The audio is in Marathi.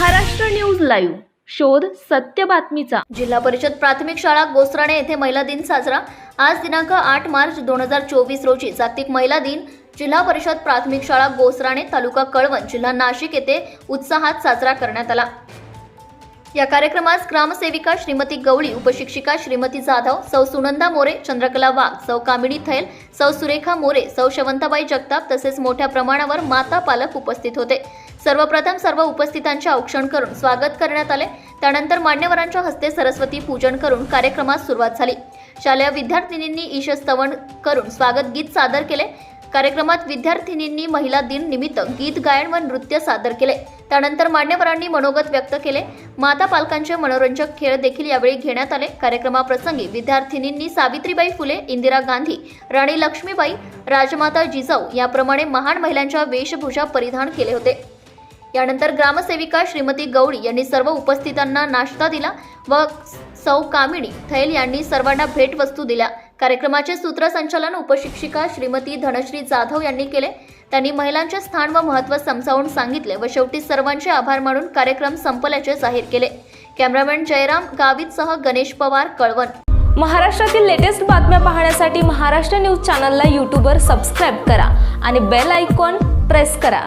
Maharashtra news live. शोध सत्य बातमीचा. जिल्हा परिषद प्राथमिक शाळा गोसराणे येथे महिला दिन साजरा. आज दिनांक आठ मार्च दोन हजार चोवीस रोजी जागतिक महिला दिन. जिल्हा परिषद प्राथमिक शाळा गोसराणे तालुका कळवण जिल्हा नाशिक येथे उत्साहात साजरा करण्यात आला. या कार्यक्रमास ग्रामसेविका श्रीमती गवळी उपशिक्षिका श्रीमती जाधव सौ सुनंदा मोरे चंद्रकला वाघ सौ कामिनी थैल सौ सुरेखा मोरे सौ शवंताबाई जगताप तसेच मोठ्या प्रमाणावर माता पालक उपस्थित होते. सर्वप्रथम सर्व उपस्थितांचे औक्षण करून स्वागत करण्यात आले. त्यानंतर मान्यवरांच्या हस्ते सरस्वती पूजन करून कार्यक्रमास सुरुवात झाली. शालेय विद्यार्थिनींनी ईशस्तवन करून स्वागत गीत सादर केले. कार्यक्रमात विद्यार्थिनींनी महिला दिन निमित्त गीत गायन व नृत्य सादर केले. त्यानंतर मान्यवरांनी मनोगत व्यक्त केले. माता पालकांचे मनोरंजक खेळ देखील यावेळी घेण्यात आले. कार्यक्रमाप्रसंगी विद्यार्थिनींनी सावित्रीबाई फुले इंदिरा गांधी राणी लक्ष्मीबाई राजमाता जिजाऊ याप्रमाणे महान महिलांच्या वेशभूषा परिधान केले होते. यानंतर ग्रामसेविका श्रीमती गवळी यांनी सर्व उपस्थितांना नाश्ता दिला व सौ कामिणी थैल यांनी सर्वांना भेटवस्तू दिल्या. कार्यक्रमाचे सूत्रसंचालन उपशिक्षिका श्रीमती धनश्री जाधव यांनी केले. त्यांनी महिलांचे स्थान व महत्त्व समजावून सांगितले व शेवटी सर्वांचे आभार मानून कार्यक्रम संपल्याचे जाहीर केले. कॅमेरामॅन जयराम गावितसह गणेश पवार कळवण. महाराष्ट्रातील लेटेस्ट बातम्या पाहण्यासाठी महाराष्ट्र न्यूज चॅनलला यूट्यूबवर सबस्क्राईब करा आणि बेल आयकॉन प्रेस करा.